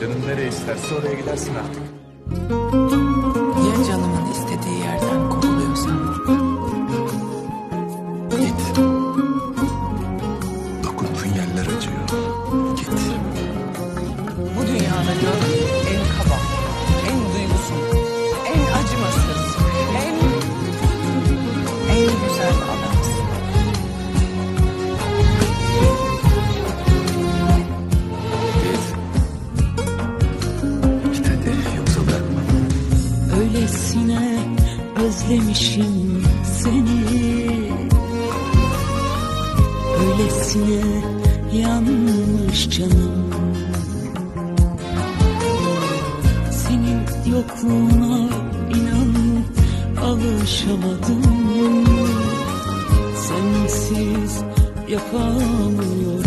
Canın nereye isterse oraya gidersin artık. Ya canımın istediği yerden kovuluyorsam? Git. Dokunduğun yerler acıyor. Git. Bu dünyada gördüğüm Öylesine özlemişim seni. Öylesine yanmış canım. Senin yokluğuna inan alışamadım. Sensiz yapamıyorum